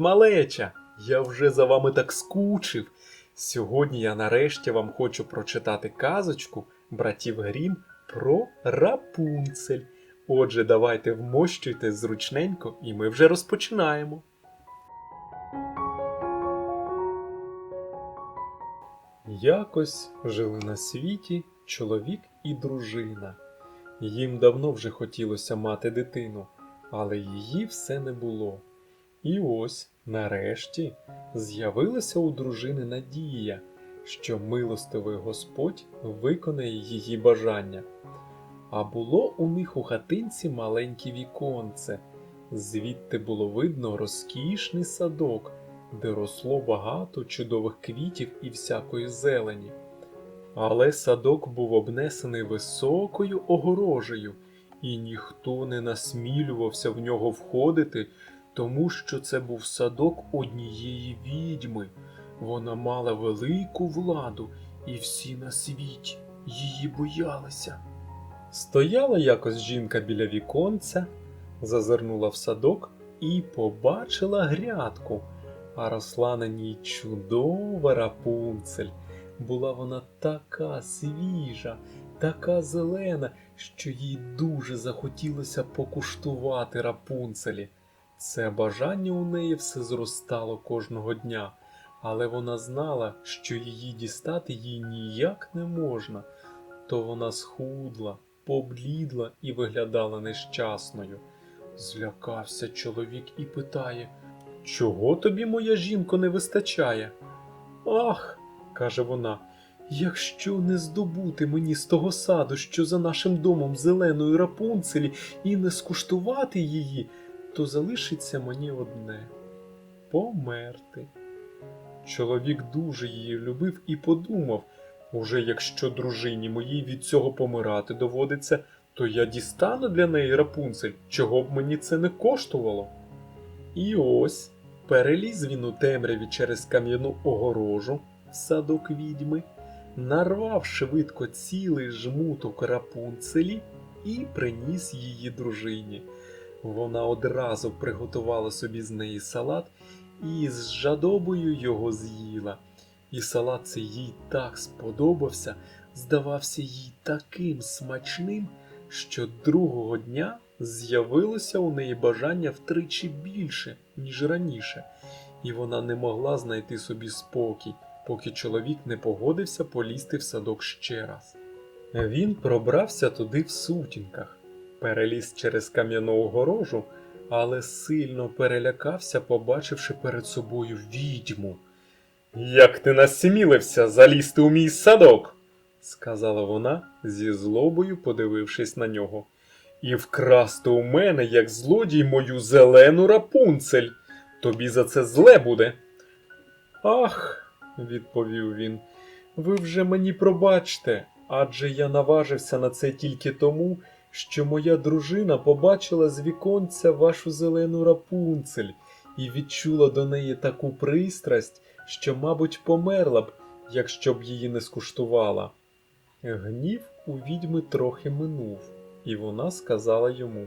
Малеча! Я вже за вами так скучив. Сьогодні я нарешті вам хочу прочитати казочку братів Грім про Рапунцель. Отже, давайте вмощуйте зручненько, і ми вже розпочинаємо. Якось жили на світі чоловік і дружина. Їм давно вже хотілося мати дитину, але її все не було. І ось, нарешті, з'явилася у дружини надія, що милостивий Господь виконає її бажання. А було у них у хатинці маленьке віконце, звідти було видно розкішний садок, де росло багато чудових квітів і всякої зелені. Але садок був обнесений високою огорожею, і ніхто не насмілювався в нього входити, тому що це був садок однієї відьми. Вона мала велику владу, і всі на світі її боялися. Стояла якось жінка біля віконця, зазирнула в садок і побачила грядку, а росла на ній чудова рапунцель. Була вона така свіжа, така зелена, що їй дуже захотілося покуштувати рапунцелі. Це бажання у неї все зростало кожного дня, але вона знала, що її дістати їй ніяк не можна, то вона схудла, поблідла і виглядала нещасною. Злякався чоловік і питає Чого тобі, моя жінко, не вистачає? Ах, каже вона, якщо не здобути мені з того саду, що за нашим домом зеленої рапунцелі, і не скуштувати її, то залишиться мені одне померти. Чоловік дуже її любив і подумав уже якщо дружині моїй від цього помирати доводиться, то я дістану для неї рапунцель, чого б мені це не коштувало. І ось переліз він у темряві через кам'яну огорожу садок відьми, нарвав швидко цілий жмуток рапунцелі і приніс її дружині. Вона одразу приготувала собі з неї салат і з жадобою його з'їла. І салат цей їй так сподобався, здавався їй таким смачним, що другого дня з'явилося у неї бажання втричі більше, ніж раніше, і вона не могла знайти собі спокій, поки чоловік не погодився полізти в садок ще раз. Він пробрався туди в сутінках, переліз через кам'яну огорожу, але сильно перелякався, побачивши перед собою відьму. Як ти насмілився залізти у мій садок, сказала вона, зі злобою подивившись на нього, і вкрасти у мене, як злодій, мою зелену рапунцель. Тобі за це зле буде. Ах, відповів він, ви вже мені пробачте, адже я наважився на це тільки тому, що моя дружина побачила з віконця вашу зелену рапунцель і відчула до неї таку пристрасть, що, мабуть, померла б, якщо б її не скуштувала. Гнів у відьми трохи минув, і вона сказала йому: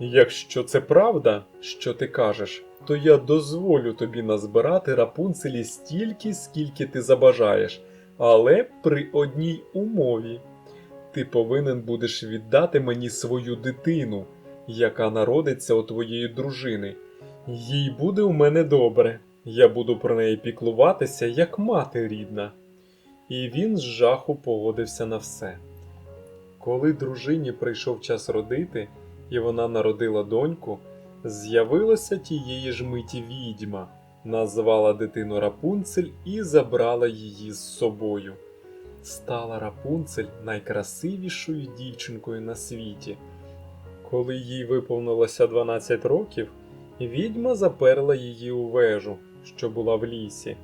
Якщо це правда, що ти кажеш, то я дозволю тобі назбирати рапунцелі стільки, скільки ти забажаєш, але при одній умові. Ти повинен будеш віддати мені свою дитину, яка народиться у твоєї дружини. Їй буде у мене добре. Я буду про неї піклуватися, як мати рідна. І він з жаху погодився на все. Коли дружині прийшов час родити, і вона народила доньку, з'явилася тієї ж миті відьма, назвала дитину Рапунцель і забрала її з собою. Стала Рапунцель найкрасивішою дівчинкою на світі. Коли їй виповнилося 12 років, відьма заперла її у вежу, що була в лісі.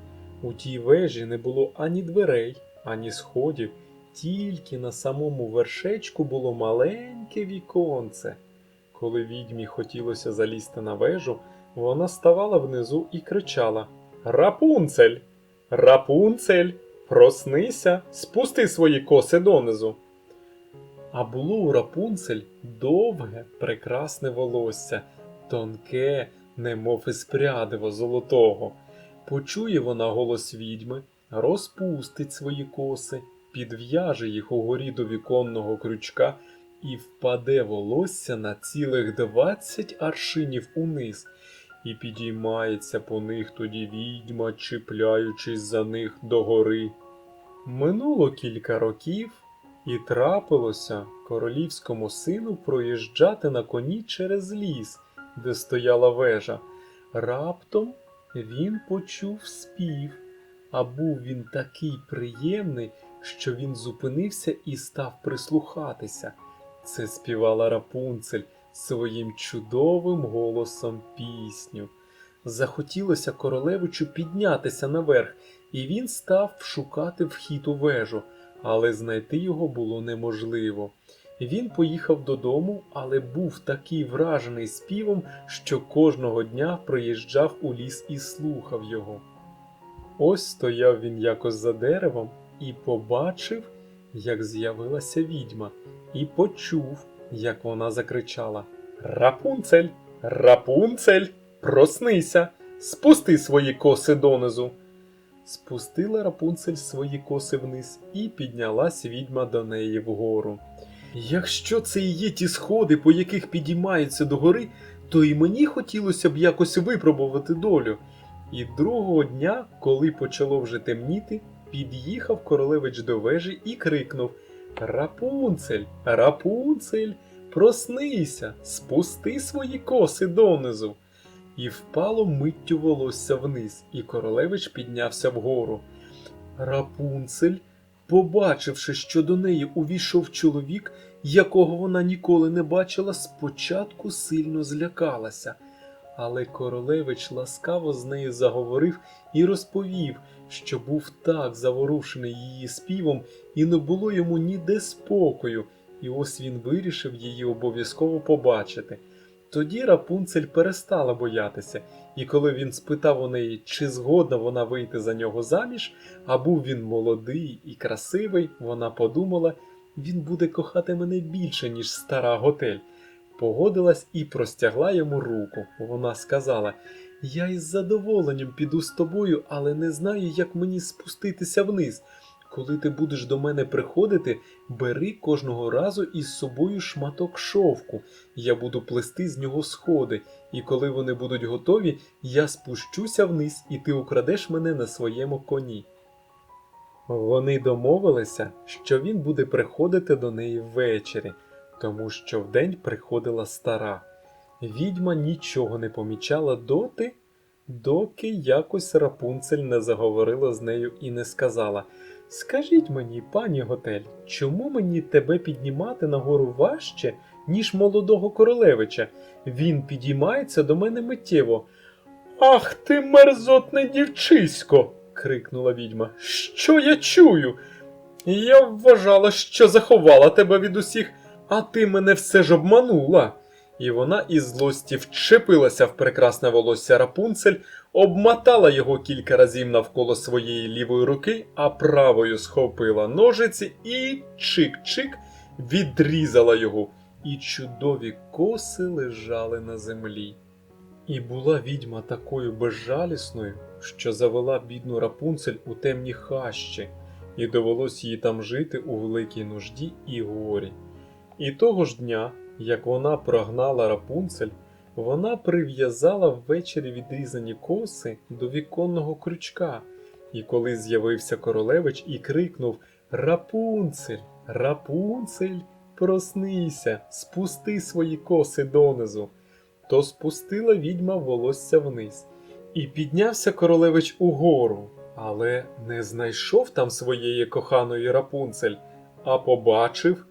У тій вежі не було ані дверей, ані сходів, тільки на самому вершечку було маленьке віконце. Коли відьмі хотілося залізти на вежу, вона ставала внизу і кричала Рапунцель! Рапунцель! Проснися, спусти свої коси донизу. А було у Рапунцель довге, прекрасне волосся, тонке, немов із прядива золотого. Почує вона голос відьми, розпустить свої коси, підв'яже їх угорі до віконного крючка і впаде волосся на цілих двадцять аршинів униз, і підіймається по них тоді відьма, чіпляючись за них догори. Минуло кілька років, і трапилося королівському сину проїжджати на коні через ліс, де стояла вежа. Раптом він почув спів, а був він такий приємний, що він зупинився і став прислухатися. Це співала Рапунцель своїм чудовим голосом пісню. Захотілося королевичу піднятися наверх, і він став шукати вхід у вежу, але знайти його було неможливо. Він поїхав додому, але був такий вражений співом, що кожного дня приїжджав у ліс і слухав його. Ось стояв він якось за деревом і побачив, як з'явилася відьма, і почув, як вона закричала: Рапунцель, Рапунцель, проснися, спусти свої коси донизу. Спустила Рапунцель свої коси вниз, і піднялась відьма до неї вгору. Якщо це і є ті сходи, по яких підіймаються до гори, то і мені хотілося б якось випробувати долю. І другого дня, коли почало вже темніти, під'їхав королевич до вежі і крикнув Рапунцель, Рапунцель, проснися, спусти свої коси донизу. І впало миттю волосся вниз, і королевич піднявся вгору. Рапунцель, побачивши, що до неї увійшов чоловік, якого вона ніколи не бачила, спочатку сильно злякалася. Але королевич ласкаво з нею заговорив і розповів, що був так заворушений її співом, і не було йому ніде спокою, і ось він вирішив її обов'язково побачити. Тоді Рапунцель перестала боятися, і коли він спитав у неї, чи згодна вона вийти за нього заміж, а був він молодий і красивий, вона подумала, він буде кохати мене більше, ніж стара готель. Погодилась і простягла йому руку. Вона сказала: Я із задоволенням піду з тобою, але не знаю, як мені спуститися вниз. Коли ти будеш до мене приходити, бери кожного разу із собою шматок шовку. Я буду плести з нього сходи, і коли вони будуть готові, я спущуся вниз, і ти украдеш мене на своєму коні. Вони домовилися, що він буде приходити до неї ввечері, тому що вдень приходила стара. Відьма нічого не помічала доти, доки якось Рапунцель не заговорила з нею і не сказала Скажіть мені, пані Готель, чому мені тебе піднімати нагору важче, ніж молодого королевича? Він підіймається до мене миттєво. Ах ти, мерзотне дівчисько. крикнула відьма. Що я чую? Я вважала, що заховала тебе від усіх, а ти мене все ж обманула. І вона із злості вчепилася в прекрасне волосся Рапунцель, обмотала його кілька разів навколо своєї лівої руки, а правою схопила ножиці і чик-чик відрізала його, і чудові коси лежали на землі. І була відьма такою безжалісною, що завела бідну Рапунцель у темні хащі, і довелось їй там жити у великій нужді і горі. І того ж дня, як вона прогнала Рапунцель, вона прив'язала ввечері відрізані коси до віконного крючка, і коли з'явився королевич і крикнув Рапунцель, Рапунцель, проснися, спусти свої коси донизу, то спустила відьма волосся вниз. І піднявся королевич угору, але не знайшов там своєї коханої Рапунцель, а побачив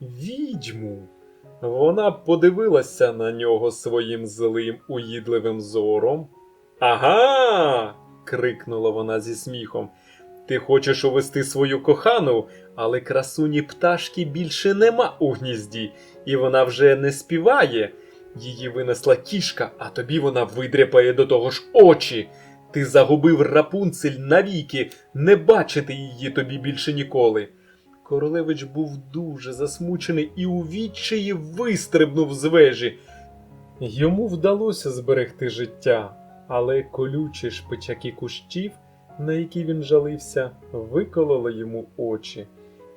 відьму. Вона подивилася на нього своїм злим уїдливим зором. Ага. крикнула вона зі сміхом. Ти хочеш увести свою кохану, але красуні пташки більше нема у гнізді, і вона вже не співає. Її винесла кішка, а тобі вона видряпає до того ж очі. Ти загубив рапунцель навіки, не бачити її тобі більше ніколи. Королевич був дуже засмучений і у відчаї вистрибнув з вежі. Йому вдалося зберегти життя, але колючі шпичаки кущів, на які він жалився, викололи йому очі,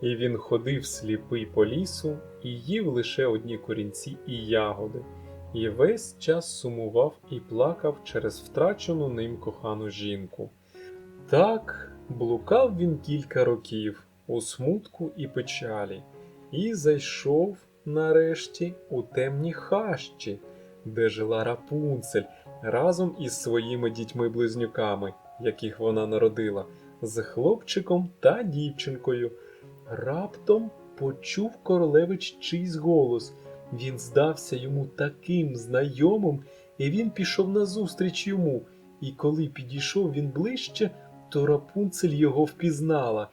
і він ходив сліпий по лісу і їв лише одні корінці і ягоди, і весь час сумував і плакав через втрачену ним кохану жінку. Так блукав він кілька років у смутку і печалі, і зайшов нарешті у темні хащі, де жила Рапунцель разом із своїми дітьми-близнюками, яких вона народила, з хлопчиком та дівчинкою. Раптом почув королевич чийсь голос. Він здався йому таким знайомим, і він пішов назустріч йому. І коли підійшов він ближче, то Рапунцель його впізнала,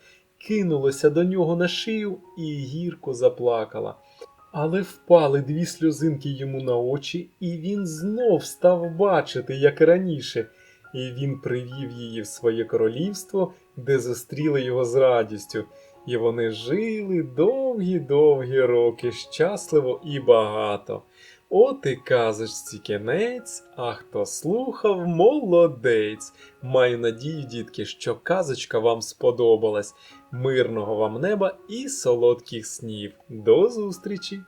кинулася до нього на шию і гірко заплакала. Але впали дві сльозинки йому на очі, і він знов став бачити, як раніше, і він привів її в своє королівство, де зустріли його з радістю. І вони жили довгі-довгі роки, щасливо і багато. От і казочці кінець, а хто слухав, молодець. Маю надію, дітки, що казочка вам сподобалась. Мирного вам неба і солодких снів. До зустрічі!